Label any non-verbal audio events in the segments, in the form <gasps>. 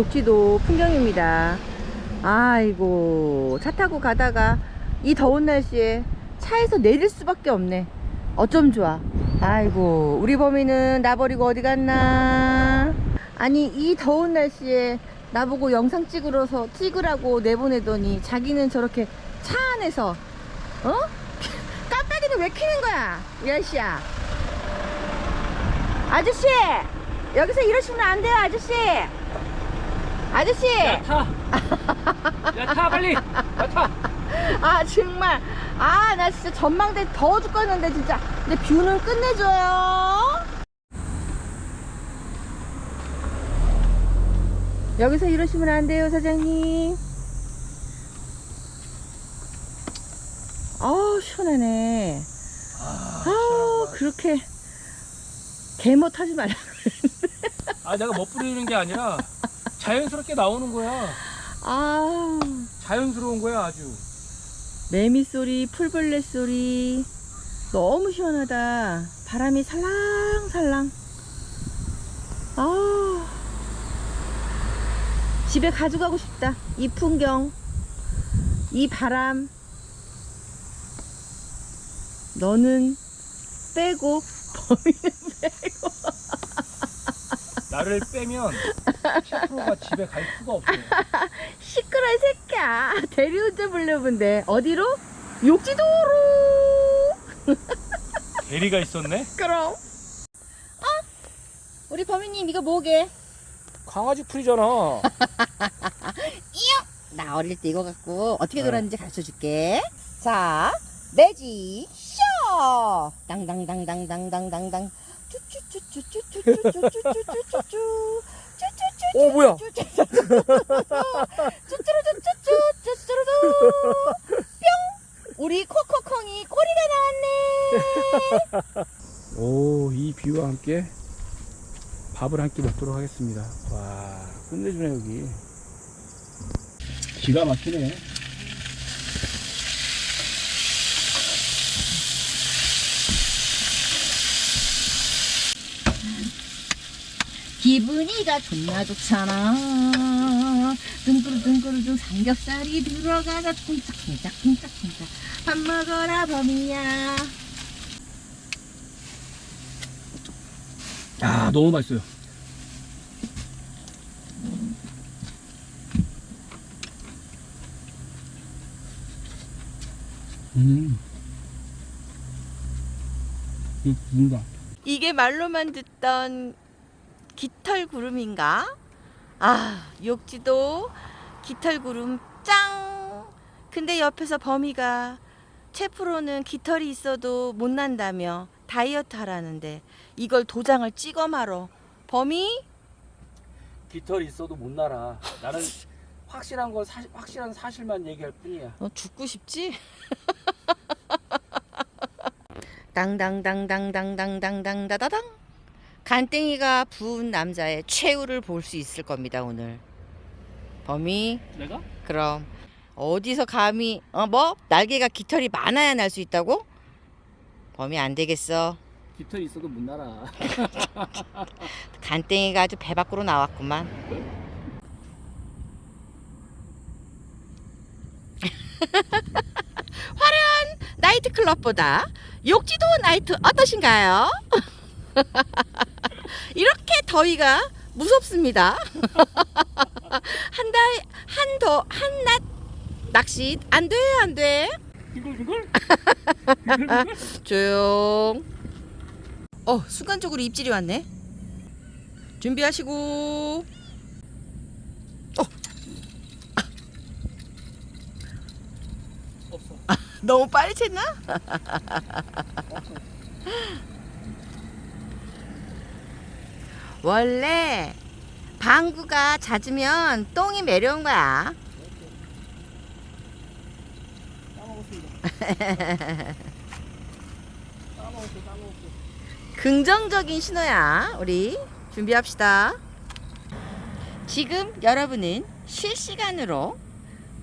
욕지도 풍경입니다. 아이고, 차 타고 가다가 이 더운 날씨에 차에서 내릴 수밖에 없네. 어쩜 좋아. 아이고, 우리 범이는 나 버리고 어디 갔나? 아니, 이 더운 날씨에 나보고 영상 찍으러서 찍으라고 내보내더니 자기는 저렇게 차 안에서, 어? <laughs> 깜빡이는 왜 켜는 거야? 이 아저씨야. 아저씨! 여기서 이러시면 안 돼요, 아저씨! 아저씨! 야 타. 야 타 빨리. 야 타. <laughs> 아, 정말. 아, 나 진짜 전망대 더워 죽겠는데, 진짜. 근데 뷰는 끝내줘요. 여기서 이러시면 안 돼요, 사장님. 아우, 시원하네. 아우, 그렇게 개못 하지 말라. 아 내가 못 부리는 게 아니라 자연스럽게 나오는 거야. 아, 자연스러운 거야 아주. 매미 소리, 풀벌레 소리. 너무 시원하다. 바람이 살랑살랑. 아, 집에 가져가고 싶다. 이 풍경, 이 바람. 너는 빼고, <laughs> 범인은 빼고. 나를 빼면 10%가 집에 갈 수가 없어. 시끄러, 이 새끼야. 대리운전 불려본데. 어디로? 욕지도로! <laughs> 대리가 있었네. 그럼. 어? 우리 범인님 이거 뭐게? 강아지 풀이잖아. <laughs> 나 어릴 때 이거 갖고 어떻게 네. 놀았는지 가르쳐 줄게. 자, 매직 쇼! 당당당당당당당당. 오 뭐야? 뿅! 우리 코코콩이 꼬리가 나왔네. 오, 이 뷰와 함께 밥을 한 끼 먹도록 하겠습니다. 와, 끝내주네 여기. 기가 막히네. 기분이가 존나 좋잖아. 둥그르둥그르둥 삼겹살이 들어가서 쿵짝쿵짝쿵짝쿵짝. 밥 먹어라 범이야. 아, 너무 맛있어요. 음. 이 뭔가 이게 말로만 듣던 깃털 구름인가? 아, 욕지도 깃털 구름 짱! 근데 옆에서 범이가 채프로는 깃털이 있어도 못 난다며 다이어트 하라는데 이걸 도장을 찍어 말어. 범이? 깃털이 있어도 못 날아. 나는 확실한 건 사, 확실한 사실만 얘기할 뿐이야. 너 죽고 싶지? 당당당당당당당당다다당 간땡이가 부은 남자의 최후를 볼 수 있을 겁니다 오늘 범이 내가? 그럼 어디서 감히 어 뭐 날개가 깃털이 많아야 날 수 있다고? 범이 안 되겠어 깃털이 있어도 못 날아. <laughs> 간땡이가 아주 배 밖으로 나왔구만 <laughs> 화려한 나이트클럽보다 욕지도 나이트 어떠신가요? <laughs> <laughs> 이렇게 더위가 무섭습니다. <laughs> 한 달, 한 더, 한 낮 낚시 안 돼, 안 돼. 빙글빙글? <laughs> 조용. 어, 순간적으로 입질이 왔네. 준비하시고. 어, 없어. 너무 빨리 챘나? 원래 방구가 잦으면 똥이 매려운 거야. <laughs> 긍정적인 신호야. 우리 준비합시다. 지금 여러분은 실시간으로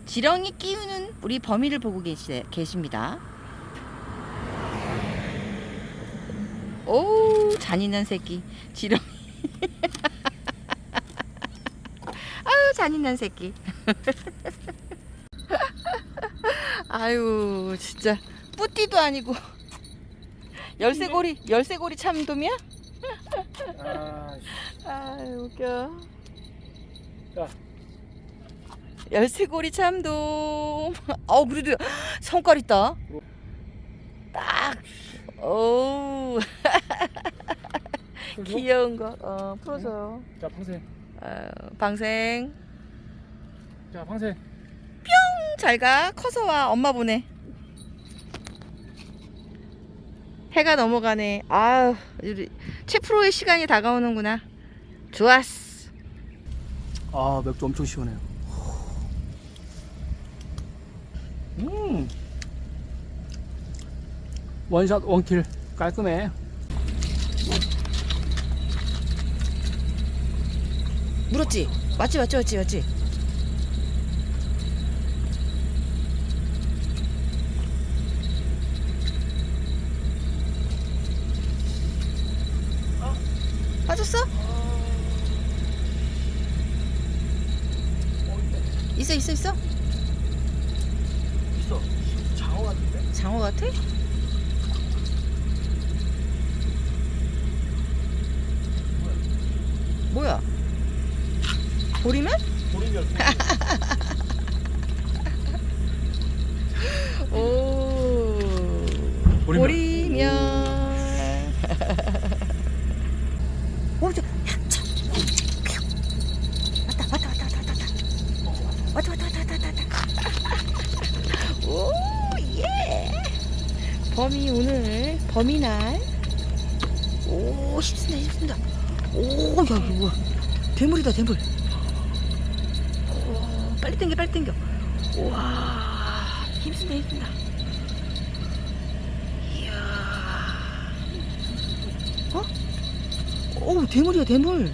지렁이 끼우는 우리 범위를 보고 계시, 계십니다. 오 잔인한 새끼 지렁이. <laughs> 아 잔인한 새끼. <laughs> 아유 진짜 뿌띠도 아니고 열쇠고리 열쇠고리 참돔이야? 아, 아 웃겨. 자. 열쇠고리 참돔. 어 그래도 성깔 있다. 딱. 오 귀여운 거. 어 풀어줘요. 자, 방생. 어, 방생. 자, 방생. 잘가 커서 와 엄마 보내. 해가 넘어가네. 아유 우리 최프로의 시간이 다가오는구나. 좋았어. 아, 맥주 엄청 시원해요. 음. 원샷 원킬 깔끔해. 물었지? 맞지 맞지 맞지 맞지? 빠졌어? 있어 있어 있어? 있어. 장어 같은데? 장어 같아? 뭐야? 보리면? 보리멸. <laughs> 오 보리멸. 보리면 오, 저, 야, 참. 왔다, 왔다, 왔다, 왔다, 왔다. 왔다, 왔다, 왔다, 왔다, 왔다. 오, 예. 범이 오늘 범이날. 오, 힘쓴다, 힘쓴다. 오, 야, 이거 뭐야. 대물이다, 대물. 오, 빨리 당겨, 빨리 당겨. 우와, 힘쓴다, 힘쓴다. 이야. 어? 오, 대물이야, 대물.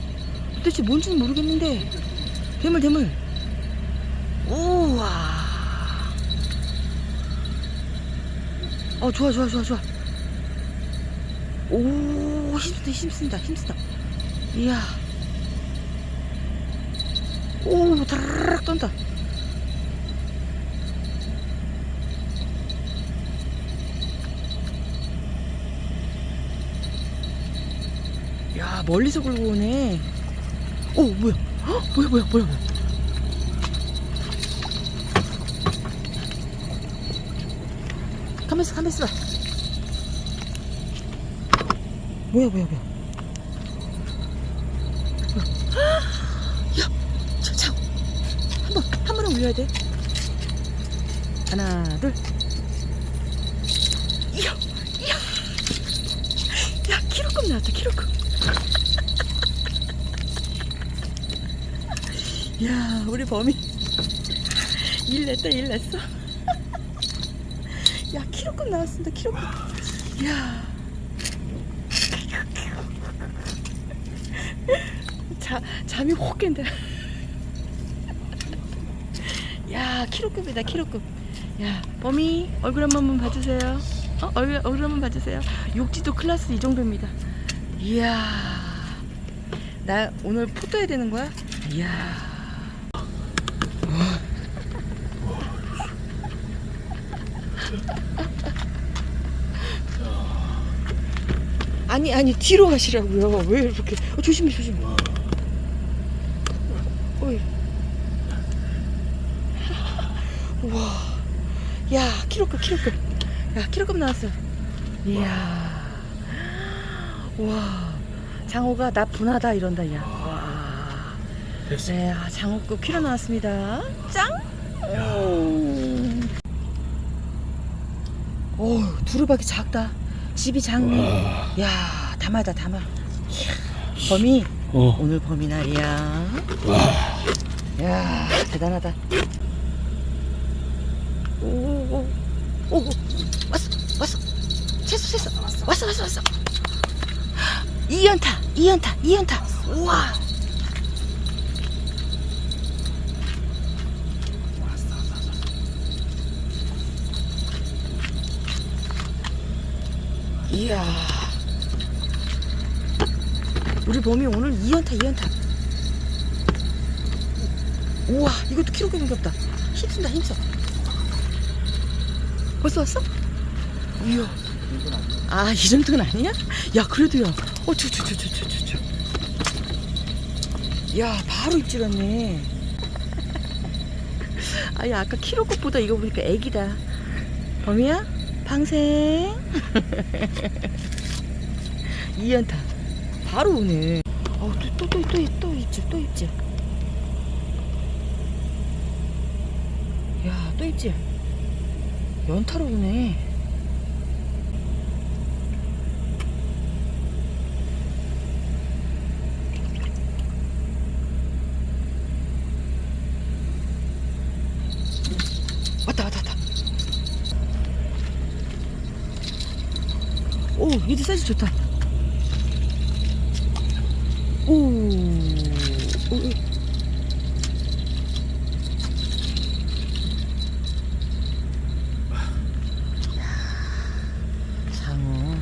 도대체 뭔지는 모르겠는데. 대물, 대물. 우와. 어, 좋아, 좋아, 좋아, 좋아. 오, 힘쓴다, 힘쓴다, 힘쓴다. 이야. 오, 다르륵 떤다. 야, 멀리서 굴고 오네. 오, 뭐야? 헉, 뭐야, 뭐야, 뭐야, 뭐야. 가만있어, 가만있어. 뭐야, 뭐야, 뭐야. 야, 자, 자. 한 번, 한 번에 올려야 돼. 하나, 둘. 이야, 이야. 야, 키로급 나왔다, 키로급. 야, 우리 범이 일 냈다, 일 냈어. 야, 키로급 나왔습니다, 키로급. 야. 자, 잠이 혹 깬다. 야, 키로급이다, 키로급. 야, 범이 얼굴 한 번만 봐주세요. 어? 얼굴, 얼굴 한 번 봐주세요. 욕지도 클래스 이 정도입니다. 이야. 나 오늘 포토해야 되는 거야? 이야. 아니 아니 뒤로 가시라고요. 왜 이렇게? 어, 조심해 조심해. 어이. 와. 야 키로급 키로급. 야 키로급 나왔어. 이야. 와. 장호가 나 분하다 이런다 야. 와. 됐어. 네, 아, 장호급 키로 나왔습니다. 짱! 오, 오 두루박이 작다. 집이 작네. 야, 담아다 담아. 범이 어. 오늘 범이 날이야. 야, 대단하다. 오, 오, 오, 오, 왔어, 왔어. 채소, 채소. 왔어, 왔어, 왔어. <gasps> 이연타, 이연타, 이연타. 우와. 이야. 우리 범이 오늘 2연타, 2연타. 우와 이것도 키로그램이 없다 힘쓴다 힘써 벌써 왔어? 이야 아 이 정도는 아니야? 야 그래도 야 어 저 저 저 저 저저 야 바로 입질었네 <laughs> 아야 아까 키로 것보다 이거 보니까 애기다 범이야? 방생 <laughs> 이연타 바로 오네 어또또또또 입질 또 입질 야, 또 입질. 연타로 오네. 왔다, 왔다, 왔다. 오, 얘도 사이즈 좋다. 오, 오, 오. 장어.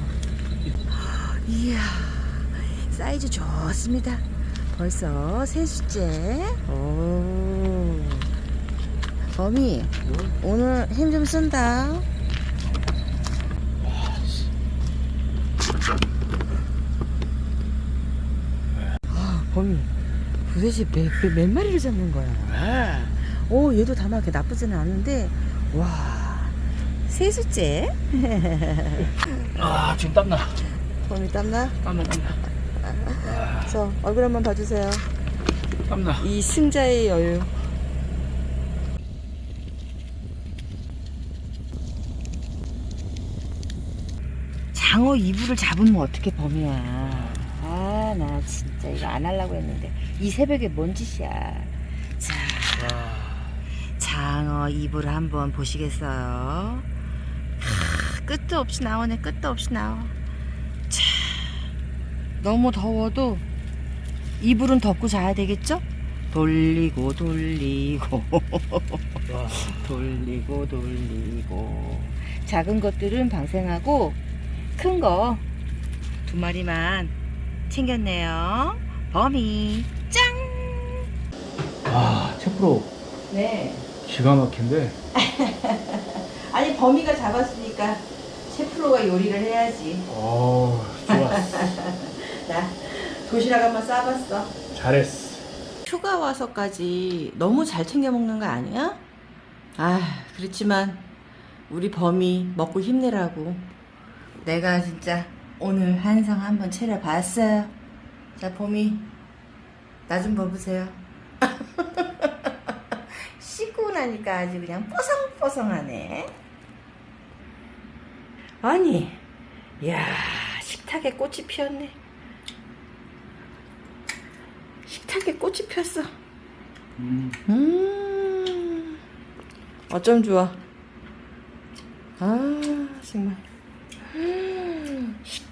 이야, 사이즈 좋습니다. 벌써 세 수째. 오. 범이, 오늘 힘 좀 쓴다. 아, 범이, 도대체 몇, 몇, 몇 마리를 잡는 거야? 오, 얘도 다마 그렇게 나쁘지는 않은데, 와, 세 수째? 아 지금 땀나 범이 땀나? 땀나 땀나 저 얼굴 한번 봐주세요. 땀나 이 승자의 여유. 장어 이불을 잡으면 어떻게 범이야. 진짜 이거 안 하려고 했는데. 이 새벽에 뭔 짓이야. 자, 장어 이불 한번 보시겠어요? 하, 끝도 없이 나오네, 끝도 없이 나와. 자, 너무 더워도 이불은 덮고 자야 되겠죠? 돌리고 돌리고 와. <laughs> 돌리고 돌리고 작은 것들은 방생하고 큰 거 두 마리만 챙겼네요. 범이 짱! 아 채프로 네. 기가 막힌데 <laughs> 아니 범이가 잡았으니까 셰프로가 요리를 해야지. 어 좋았어 <laughs> 나 도시락 한번 싸봤어. 잘했어 휴가 와서까지 너무 잘 챙겨 먹는 거 아니야? 아, 그렇지만 우리 범이 먹고 힘내라고. 내가 진짜 오늘 한상 한번 차려봤어요. 자, 범이 나 좀 봐보세요. <laughs> 씻고 나니까 아주 그냥 뽀송뽀송하네. 아니, 야 식탁에 꽃이 피었네. 식탁에 꽃이 폈어. 음. 음, 어쩜 좋아. 아, 정말.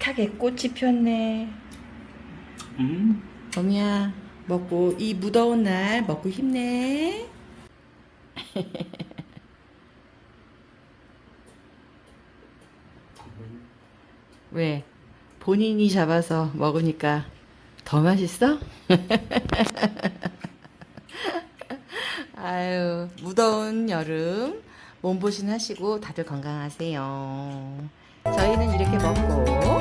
음, 식탁에 꽃이 폈네. 음. 범이야, 먹고, 이 무더운 날 먹고 힘내. <laughs> 왜? 본인이 잡아서 먹으니까 더 맛있어? <laughs> 아유, 무더운 여름 몸보신 하시고 다들 건강하세요. 저희는 이렇게 먹고